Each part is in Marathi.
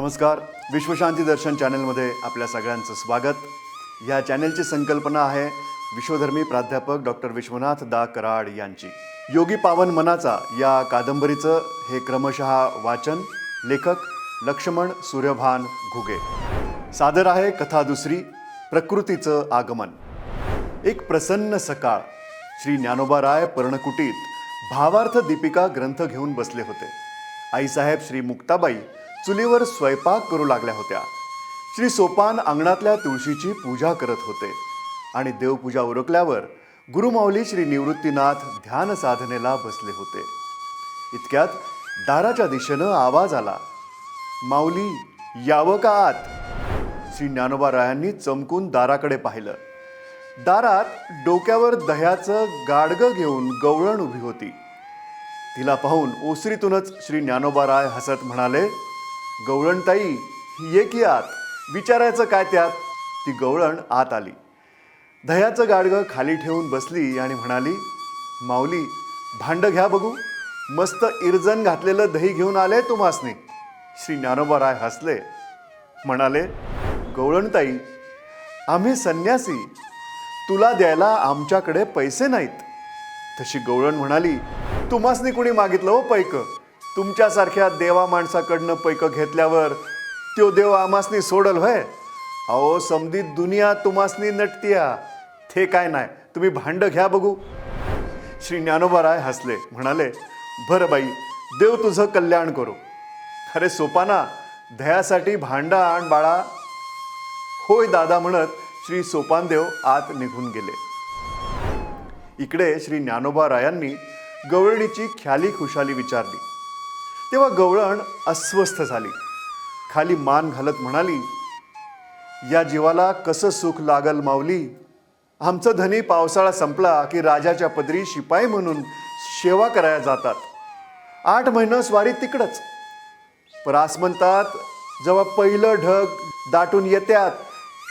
नमस्कार. विश्वशांती दर्शन चॅनलमध्ये आपल्या सगळ्यांचं स्वागत. या चॅनलची संकल्पना आहे विश्वधर्मी प्राध्यापक डॉक्टर विश्वनाथ दा कराड यांची. योगी पावन मनाचा या कादंबरीचं हे क्रमशः वाचन लेखक लक्ष्मण सूर्यभान घुगे. सादर आहे कथा दुसरी प्रकृतीचं आगमन. एक प्रसन्न सकाळ श्री ज्ञानोबा राय पर्णकुटीत भावार्थ दीपिका ग्रंथ घेऊन बसले होते. आईसाहेब श्री मुक्ताबाई चुलीवर स्वयंपाक करू लागल्या होत्या. श्री सोपान अंगणातल्या तुळशीची पूजा करत होते. आणि देवपूजा उरकल्यावर गुरुमाऊली श्री निवृत्तीनाथ ध्यान साधनेला बसले होते. इतक्यात दाराच्या दिशेनं आवाज आला. माऊली यावं का आत? श्री ज्ञानोबारायांनी चमकून दाराकडे पाहिलं. दारात डोक्यावर दह्याचं गाडगं घेऊन गवळण उभी होती. तिला पाहून ओसरीतूनच श्री ज्ञानोबा राय हसत म्हणाले गवळणताई ये की आत विचारायचं काय त्यात? ती गवळण आत आली. दह्याचं गाडगं खाली ठेवून बसली आणि म्हणाली माऊली भांड घ्या बघू. मस्त इर्जन घातलेलं दही घेऊन आले तुम्हासनी. श्री ज्ञानोबा राय हसले. म्हणाले गवळणताई आम्ही संन्यासी. तुला द्यायला आमच्याकडे पैसे नाहीत. तशी गवळण म्हणाली तुम्हासनी कुणी मागितलं हो पैक? तुमच्यासारख्या देवा माणसाकडनं पैक घेतल्यावर त्यो देव आमासनी सोडल व्हय? अहो समधी दुनिया तुमासनी नटतिया. ते काय नाही तुम्ही भांड घ्या बघू. श्री ज्ञानोबा राय हसले म्हणाले बरं बाई देव तुझं कल्याण करू. अरे सोपाना दह्यासाठी भांडा आण बाळा. होय दादा म्हणत श्री सोपानदेव आत निघून गेले. इकडे श्री ज्ञानोबा रायांनी गवळणीची ख्याली खुशाली विचारली. तेव्हा गवळण अस्वस्थ झाली. खाली मान घालत म्हणाली या जीवाला कसं सुख लागल माऊली? आमचं धनी पावसाळा संपला की राजाच्या पदरी शिपाई म्हणून सेवा करायला जातात. आठ महिनं स्वारी तिकडच. परास म्हणतात जेव्हा पहिलं ढग दाटून येत्यात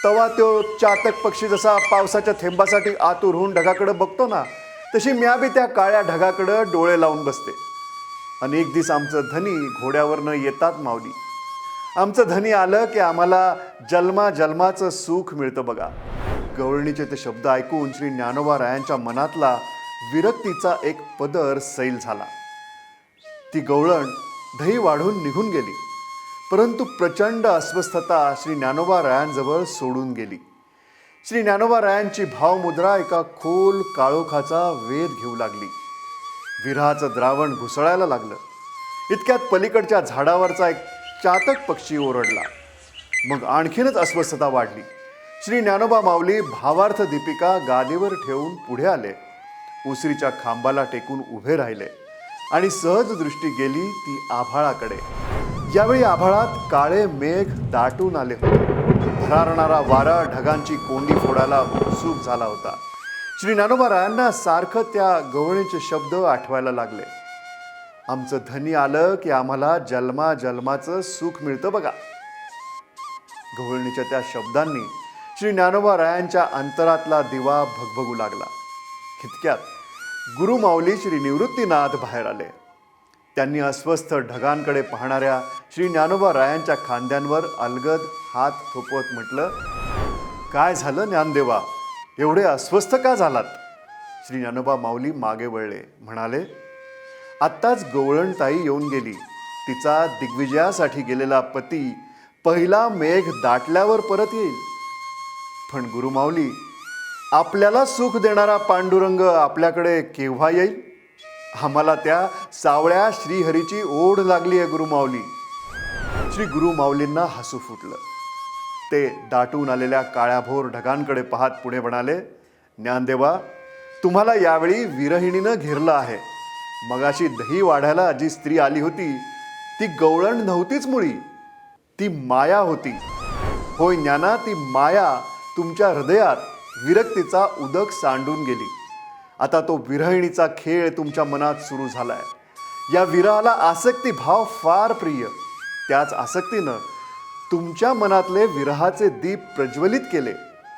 तेव्हा तो चातक पक्षी जसा पावसाच्या थेंबासाठी आतुर होऊन ढगाकडे बघतो ना तशी म्या बी त्या काळ्या ढगाकडं डोळे लावून बसते. अनेक दिस आमचं धनी घोड्यावरनं येतात माऊली. आमचं धनी आलं की आम्हाला जन्मा जन्माचं सुख मिळतं बघा. गवळणीचे ते शब्द ऐकून श्री ज्ञानोबा रायांच्या मनातला विरक्तीचा एक पदर सैल झाला. ती गवळण दही वाढून निघून गेली. परंतु प्रचंड अस्वस्थता श्री ज्ञानोबा रायांजवळ सोडून गेली. श्री ज्ञानोबा रायांची भावमुद्रा एका खोल काळोखाचा वेध घेऊ लागली. विरहाचं द्रावण घुसळायला लागलं. इतक्यात पलीकडच्या झाडावरचा एक चातक पक्षी ओरडला. मग आणखीनच अस्वस्थता वाढली. श्री ज्ञानोबा माऊली भावार्थ दीपिका गादीवर ठेवून पुढे आले. उसरीच्या खांबाला टेकून उभे राहिले आणि सहज दृष्टी गेली ती आभाळाकडे. यावेळी आभाळात काळे मेघ दाटून आले होते. भरारणारा वारा ढगांची कोंडी फोडायला उत्सुक झाला होता. श्री ज्ञानोबा सारखं त्या गवळीचे शब्द आठवायला लागले. आमचं धनी आलं की आम्हाला जन्मा जन्माचं सुख मिळतं बघा. गवळणीच्या त्या शब्दांनी श्री ज्ञानोबा रायांच्या अंतरातला दिवा भगभगू लागला. इतक्यात गुरुमाऊली श्री निवृत्तीनाथ बाहेर आले. त्यांनी अस्वस्थ ढगांकडे पाहणाऱ्या श्री ज्ञानोबा रायांच्या खांद्यांवर अलगद हात थोपवत म्हटलं काय झालं ज्ञानदेवा? एवढे अस्वस्थ का झालात? श्री ज्ञानोबा माऊली मागे वळले. म्हणाले आत्ताच गवळणताई येऊन गेली. तिचा दिग्विजयासाठी गेलेला पती पहिला मेघ दाटल्यावर परत येईल. पण गुरुमाऊली आपल्याला सुख देणारा पांडुरंग आपल्याकडे केव्हा येईल? आम्हाला त्या सावळ्या श्रीहरीची ओढ लागली आहे गुरुमाऊली श्री गुरुमाऊलींना हसू फुटलं. ते दाटून आलेल्या काळ्याभोर ढगांकडे पाहत पुढे म्हणाले ज्ञानदेवा तुम्हाला यावेळी विरहिणीनं घेरलं आहे. मगाशी दही वाढायला जी स्त्री आली होती ती गवळण नव्हतीच मुळी. ती माया होती. होय ज्ञाना ती माया तुमच्या हृदयात विरक्तीचा उदक सांडून गेली. आता तो विरहिणीचा खेळ तुमच्या मनात सुरू झालाय. या विरहाला आसक्ती भाव फार प्रिय. त्याच आसक्तीनं तुमच्या मनातले विरहाचे दीप प्रज्वलित केले.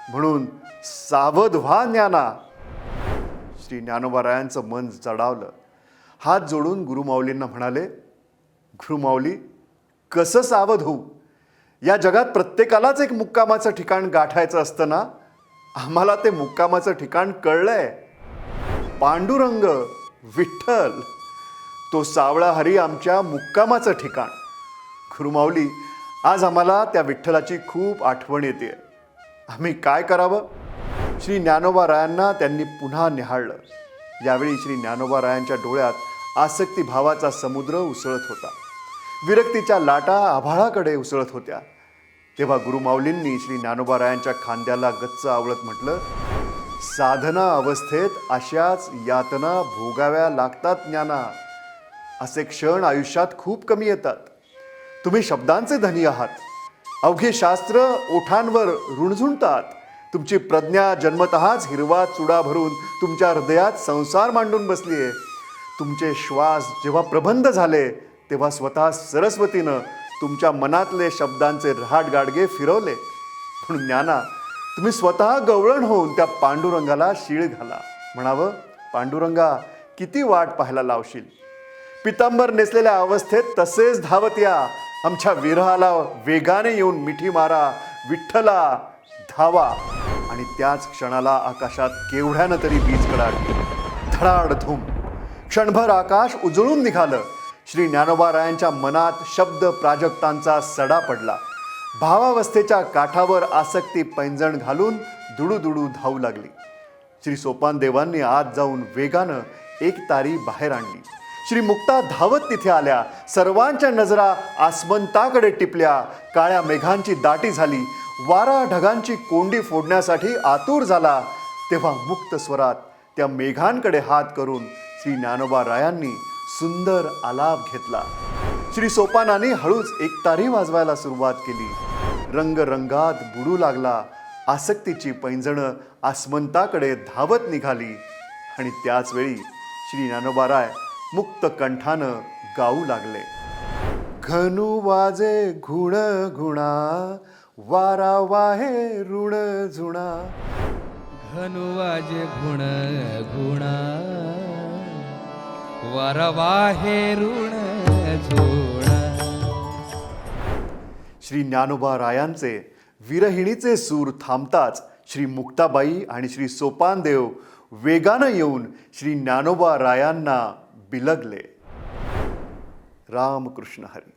म्हणून सावध व्हा ज्ञाना. श्री ज्ञानोबारायांचं मन चढावलं हात जोडून गुरुमाऊलींना म्हणाले गुरुमाऊली कसं सावध होऊ? या जगात प्रत्येकालाच एक मुक्कामाचं ठिकाण गाठायचं असतं ना? आम्हाला ते मुक्कामाचं ठिकाण कळलंय. पांडुरंग विठ्ठल तो सावळा हरी आमच्या मुक्कामाचं ठिकाण. गुरुमाऊली आज आम्हाला त्या विठ्ठलाची खूप आठवण येते. आम्ही काय करावं? श्री ज्ञानोबा रायांना त्यांनी पुन्हा निहाळलं. यावेळी श्री ज्ञानोबा रायांच्या डोळ्यात आसक्तीभावाचा समुद्र उसळत होता. विरक्तीच्या लाटा आभाळाकडे उसळत होत्या. तेव्हा गुरुमाऊलींनी श्री ज्ञानोबा रायांच्या खांद्याला गच्च आवळत म्हटलं साधना अवस्थेत अशाच यातना भोगाव्या लागतात ज्ञाना. असे क्षण आयुष्यात खूप कमी येतात. तुम्ही शब्दांचे धनी आहात. अवघे शास्त्र ओठांवर रुणझुणतात. तुमची प्रज्ञा जन्मतःच हिरवा चुडा भरून तुमच्या हृदयात संसार मांडून बसली आहे तुमचे श्वास जेव्हा प्रबंध झाले तेव्हा स्वतः सरस्वतीनं तुमच्या मनातले शब्दांचे रहाट गाडगे फिरवले. म्हणून ज्ञाना तुम्ही स्वतः गवळण होऊन त्या पांडुरंगाला शीळ घाला. म्हणावं पांडुरंगा किती वाट पाहायला लावशील? पितांबर नेसलेल्या अवस्थेत तसेच धावत या. आमच्या विरहाला वेगाने येऊन मिठी मारा विठ्ठला धावा. आणि त्याच क्षणाला आकाशात केवढ्यानं तरी वीज कडाडली. धडाड धूम. क्षणभर आकाश उजळून निघालं. श्री ज्ञानोबारायांच्या मनात शब्द प्राजक्तांचा सडा पडला. भावावस्थेच्या काठावर आसक्ती पैंजण घालून दुडू दुडू धावू लागली. श्री सोपान देवांनी आत जाऊन वेगानं एक तारी बाहेर आणली. श्री मुक्ता धावत तिथे आल्या. सर्वांच्या नजरा आसमंताकडे टिपल्या. काळ्या मेघांची दाटी झाली. वारा ढगांची कोंडी फोडण्यासाठी आतूर झाला. तेव्हा मुक्त स्वरात त्या मेघांकडे हात करून श्री ज्ञानोबा रायांनी सुंदर आलाप घेतला. श्री सोपानाने हळूच एक तारी वाजवायला सुरुवात केली. रंगरंगात बुडू लागला. आसक्तीची पैंजणं आसमंताकडे धावत निघाली. आणि त्याचवेळी श्री ज्ञानोबा राय मुक्त कंठानं गाऊ लागले. घनु वाजे घुण घुणा वारा वाहे ऋण झुणा धनुवाजे गुण गुणा वरवाहे ऋण झोणा श्री ज्ञानोबा रायांचे विरहिणीचे सूर थांबताच श्री मुक्ताबाई आणि श्री सोपानदेव वेगानं येऊन श्री ज्ञानोबा रायांना बिलगले. रामकृष्ण हरी.